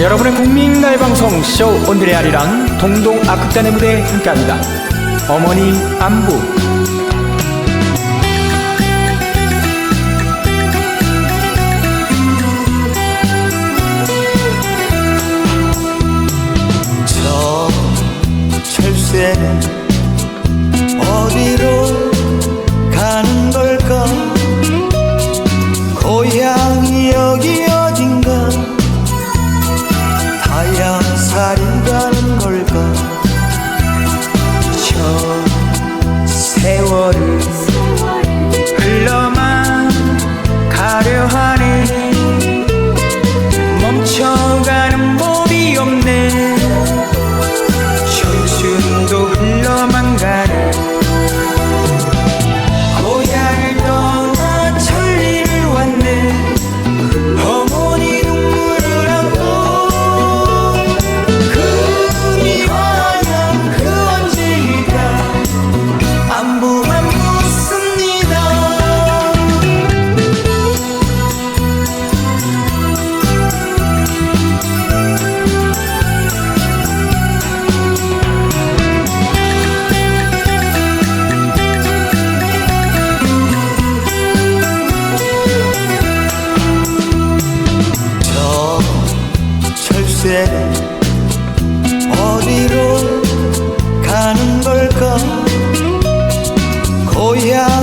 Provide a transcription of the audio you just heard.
여러분의 국민 나의방송 쇼 오늘의 아리랑 동동 악극단의 무대 함께합니다. 어머니 안부 저 철새 어디로 어디로 가는 걸까? 고향